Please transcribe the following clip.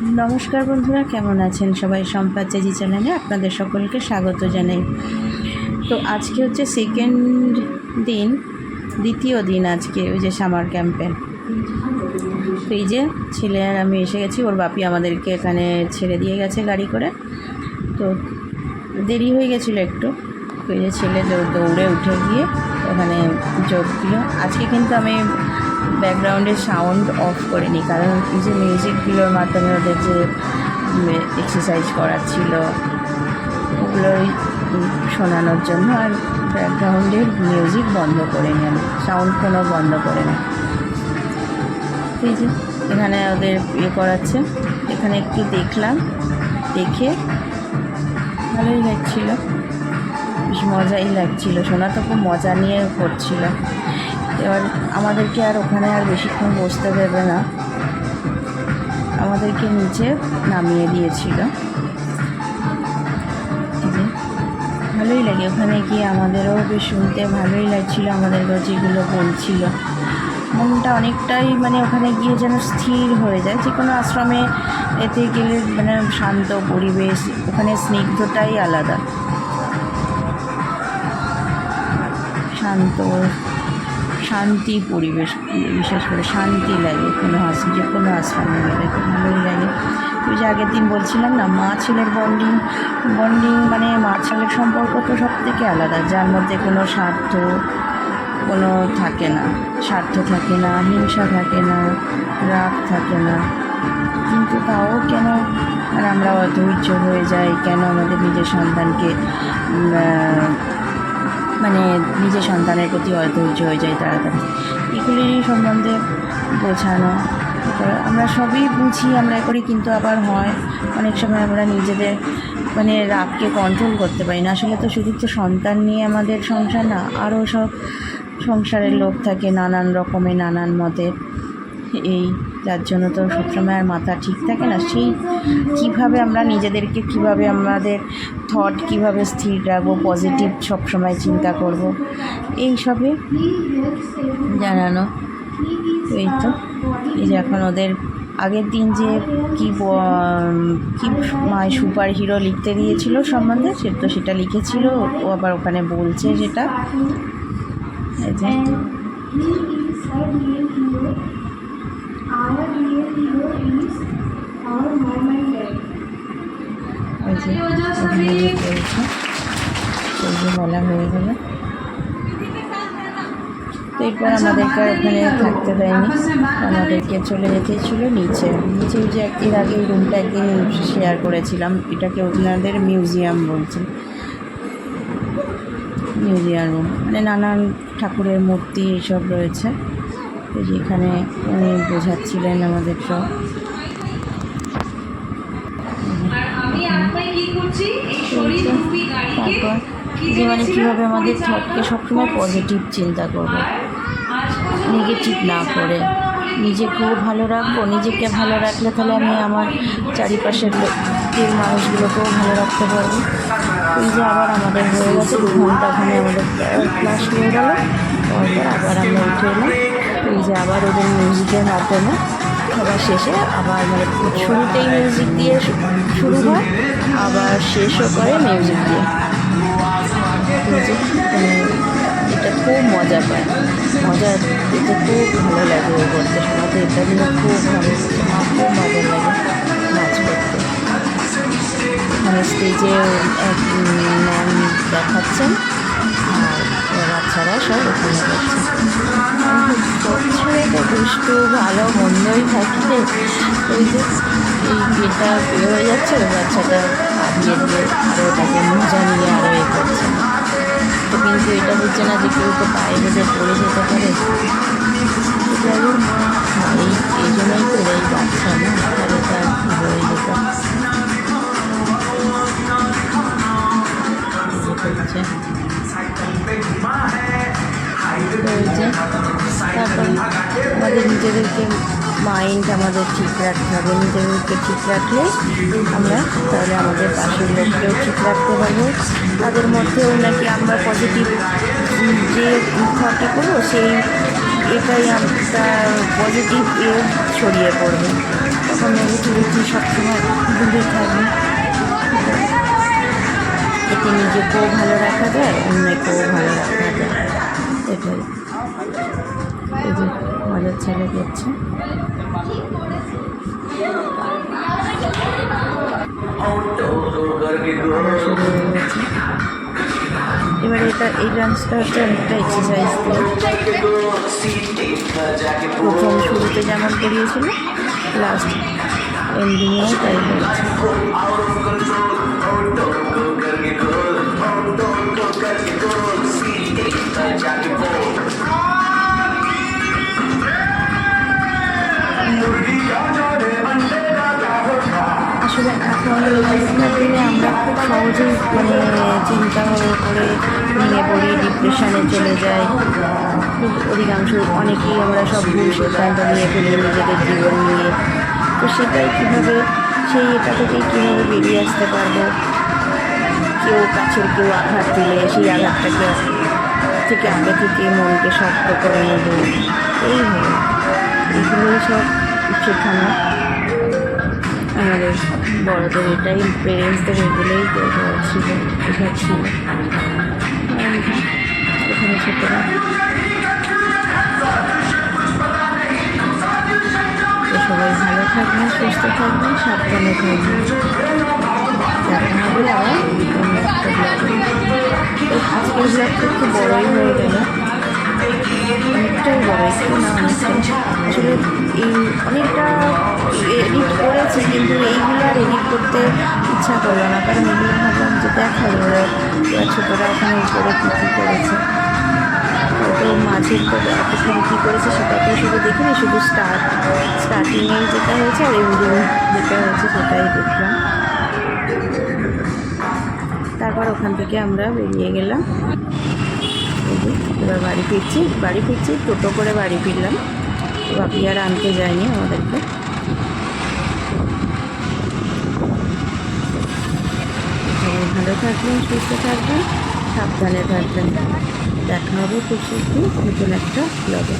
নমস্কার বন্ধুরা, কেমন আছেন সবাই? সম্পাদ চেজি চ্যানেলে আপনাদের সকলকে স্বাগত জানাই। তো আজকে হচ্ছে সেকেন্ড দিন, দ্বিতীয় দিন আজকে ওই যে সামার ক্যাম্পে তো এই যে ছেলে আর আমি এসে গেছি, ওর বাপি আমাদেরকে এখানে ছেড়ে দিয়ে গেছে গাড়ি করে। তো দেরি হয়ে গেছিল একটু। তো এই যে ছেলে দৌড়ে উঠে গিয়ে ওখানে যোগ দিল। আজকে কিন্তু আমি ব্যাকগ্রাউন্ডের সাউন্ড অফ করিনি, কারণ এই যে মিউজিকগুলোর মাধ্যমে ওদের যে এক্সারসাইজ করাচ্ছিল ওগুলোই শোনানোর জন্য আর ব্যাকগ্রাউন্ডের মিউজিক বন্ধ করে নি আমি সাউন্ড কোনো বন্ধ করে না। এই যে, এখানে ওদের ইয়ে করাচ্ছে, এখানে একটু দেখলাম, দেখে ভালোই লাগছিল, বেশ মজাই লাগছিল, শোনা তো খুব মজা নিয়ে করছিল। এবার আমাদেরকে আর ওখানে আর বেশিক্ষণ বসতে দেবে না। আমাদেরকে নিচে নামিয়ে দিয়েছিল। ভালোই লাগে। ওখানে গিয়ে আমাদেরও বেশ শুনতে ভালোই লাগছিল আমাদেরকেও যেগুলো বলছিল। মনটা অনেকটাই মানে ওখানে গিয়ে যেন স্থির হয়ে যায়। যে কোনো আশ্রমে এতে গেলে মানে শান্ত পরিবেশ, ওখানে স্নিগ্ধটাই আলাদা। শান্ত শান্তি পরিবেশ, বিশেষ করে শান্তি লাগে, কোনো আস, যে কোনো আশ্রমে গেলে তো ভালোই লাগে। ওই যে আগের দিন বলছিলাম না, মা ছেলের বন্ডিং বন্ডিং মানে মা ছেলের সম্পর্ক তো সব থেকে আলাদা, যার মধ্যে কোনো স্বার্থ কোনো থাকে না। স্বার্থ থাকে না, হিংসা থাকে না, রাগ থাকে না। কিন্তু তাও কেন মানে আমরা অধৈর্য হয়ে যাই, কেন আমাদের নিজের সন্তানকে মানে নিজের সন্তানের প্রতি অধৈর্য হয়ে যায় তাড়াতাড়ি এগুলিরই সম্বন্ধে বোঝানো। আমরা সবই বুঝি, আমরা করি, কিন্তু আবার হয়। অনেক সময় আমরা নিজেদের মানে রাগকে কন্ট্রোল করতে পারি না। আসলে তো শুধু তো সন্তান নিয়ে আমাদের সংসার না আরও সব সংসারের লোক থাকে নানান রকমের, নানান মতের। এই যার জন্য তো সবসময় আর মাথা ঠিক থাকে না। সেই কীভাবে আমরা নিজেদেরকে, কীভাবে আমাদের থট কীভাবে স্থির রাখব পজিটিভ সবসময় চিন্তা করব এই সবে জানানো। এই তো, এই যে এখন ওদের আগের দিন যে কি কি মায় সুপার হিরো লিখতে দিয়েছিল সম্বন্ধে, সে তো সেটা লিখেছিল, ও আবার ওখানে বলছে সেটা এই যে যে যে বলা হয়ে গেল। তো এরপর আমাদেরকে আর ওখানে থাকতে দেয়নি আমাদেরকে চলে যেতে ছিল নিচে। নিচে যে এর আগে এই রুমটা একদিন শেয়ার করেছিলাম। এটাকে ওনাদের মিউজিয়াম বলছে। মিউজিয়াম রুম মানে নানান ঠাকুরের মূর্তি এইসব রয়েছে। তো যেখানে উনি বোঝাচ্ছিলেন আমাদের সব এই তারপর যে মানে কীভাবে আমাদের থটকে সবসময় পজিটিভ চিন্তা করব। নেগেটিভ না করে। নিজেকেও ভালো রাখব নিজেকে ভালো রাখলে তাহলে আমি আমার চারিপাশের লোকের মানুষগুলোকেও ভালো রাখতে পারব। এই যে আবার আমাদের হয়ে গেছে দু ঘণ্টা ওখানে আমাদের ক্লাস হয়ে গেল। তারপর আবার আমরা উঠে এলাম। এই যে আবার ওদের মিউজিকের মাধ্যমে সবার শেষে আবার মানে শুরুতেই মিউজিক দিয়ে শুরু হয় আবার শেষও করে মিউজিক দিয়ে। যে, মানে এটা খুব মজা পায়। মজা এটা খুব ভালো লাগে ওই করতে শোনাতে। এটা নিয়ে খুব ভালো আমার খুব মজা লাগে নাচ করতে। মানে স্টেজে এক ম্যাম দেখাচ্ছেন আর বাচ্চারা সব ওখানে করছে ভালো মন্দই থাকে ওই যে, এই বিয়েটা বিয়ে হয়ে যাচ্ছে, ওই বাচ্চাটা আগিয়ে দিয়ে আরও তাকে মজা নিয়ে আরও এ করছে তো কিন্তু এটা হচ্ছে না যে কেউ তো পায়ে বেঁধে পড়ে যেতে পারে। এই এই জন্যই তো এই বাচ্চা না, তাহলে তার হয়ে যেত। আমাদের নিজেদেরকে মাইন্ড আমাদের ঠিক রাখতে হবে, নিজেদেরকে ঠিক রাখলে আমরা তাহলে আমাদের পাশের লোককেও ঠিক রাখতে পারব। তাদের মধ্যেও নাকি আমরা পজিটিভ যে থটটা করব, সেই এটাই আমরা পজিটিভ এ ছড়িয়ে পড়বে। তখন নেগেটিভিটি সবসময় দূরে থাকবে। এতে নিজেকেও ভালো রাখা যায় অন্যকেও ছেলে করছে এবার এটা, এই ডান্সটা হচ্ছে অনেকটা এক্সারসাইজ প্রথম শুরুতে যেমন করিয়েছিল লাস্ট এন্ডিংয়েও তাই হয়েছে। সহজেই মানে চিন্তা করে ভেঙে পড়ি ডিপ্রেশনে চলে যায়। অধিকাংশ অনেকেই আমরা সব ভুল সিদ্ধান্ত নিয়ে ফেলি নিজেদের জীবন নিয়ে। তো সেটাই কীভাবে, সেই এটা থেকে কীভাবে বেরিয়ে আসতে পারব? কেউ কাছের কেউ আঘাত দিলে সেই আঘাতটাকে থেকে আগে থেকে মনকে শক্ত করে নেব। এইভাবে এগুলোই সব শেখানো আমাদের বড়দের এটাই পেরেন্টসদের এগুলোই ছিল শেখা ছিল। এখানে ছোটরা। সবাই ভালো থাকবেন, সুস্থ থাকবেন, সাবধানে থাকবেন। দেখা হবে আবার অন্য একটা ব্লগে আজকের ব্লগটা একটু বড়ই হয়ে গেল। অনেকটাই বড়, একটু না অনেকটাই আসলে এই অনেকটা করেছি কিন্তু এইগুলো এডিট করতে ইচ্ছা করল না। কারণ এগুলো ভাবলাম যে দেখাল ওরা ছোটোরা ওখানে উপরে কী কী করেছে। তো মাঝের তো এতক্ষণ কী করেছে সেটা তো শুধু দেখিনি শুধু স্টার্ট স্টার্টিংয়েই যেটা হয়েছে আর এন্ডিং যেটা হয়েছে সেটাই দেখলাম। তারপর ওখান থেকে আমরা বেরিয়ে গেলাম। এবার বাড়ি ফিরছি। বাড়ি ফিরছি, টোটো করে বাড়ি ফিরলাম। বাপি আর আনতে যায়নি আমাদেরকে। সবাই ভালো থাকবেন সুস্থ থাকবেন সাবধানে থাকবেন। দেখা হবে খুব সুস্থ নতুন একটা ব্লগে